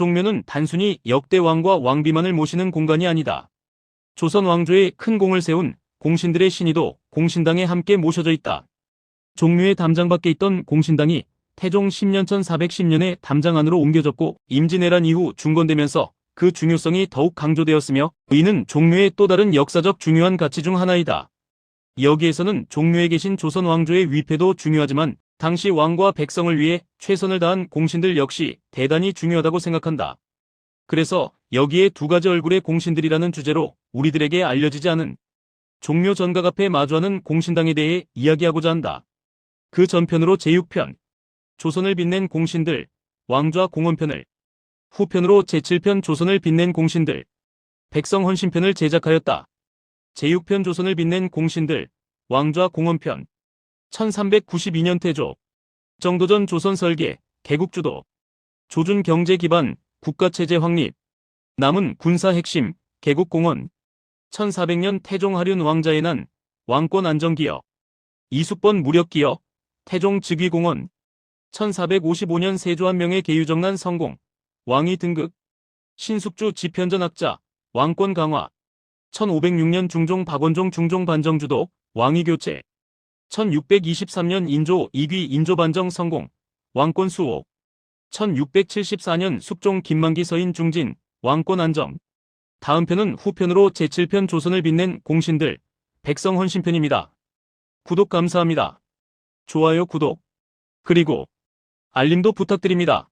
종묘는 단순히 역대 왕과 왕비만을 모시는 공간이 아니다. 조선 왕조에 큰 공을 세운 공신들의 신의도 공신당에 함께 모셔져 있다. 종묘의 담장 밖에 있던 공신당이 태종 10년 1410년에 담장 안으로 옮겨졌고 임진왜란 이후 중건되면서 그 중요성이 더욱 강조되었으며 이는 종묘의 또 다른 역사적 중요한 가치 중 하나이다. 여기에서는 종묘에 계신 조선 왕조의 위패도 중요하지만 당시 왕과 백성을 위해 최선을 다한 공신들 역시 대단히 중요하다고 생각한다. 그래서 여기에 두 가지 얼굴의 공신들이라는 주제로 우리들에게 알려지지 않은 종묘 전각 앞에 마주하는 공신당에 대해 이야기하고자 한다. 그 전편으로 제6편 조선을 빛낸 공신들 왕좌 공원편을 후편으로 제7편 조선을 빛낸 공신들 백성 헌신편을 제작하였다. 제6편 조선을 빛낸 공신들 왕좌 공원편 1392년 태조 정도전 조선 설계 개국주도 조준 경제 기반 국가체제 확립 남은 군사 핵심 개국공원 1400년 태종 하륜 왕자의 난 왕권 안정기여 이숙번 무력기여 태종 즉위공원 1455년 세조한명의 계유정난 성공 왕위 등극 신숙주 지편전학자 왕권 강화 1506년 중종 박원종 중종 반정주도 왕위 교체 1623년 인조 2귀 인조 반정 성공 왕권 수호 1674년 숙종 김만기 서인 중진 왕권 안정 다음 편은 후편으로 제7편 조선을 빛낸 공신들 백성 헌신편입니다. 구독 감사합니다. 좋아요 구독 그리고 알림도 부탁드립니다.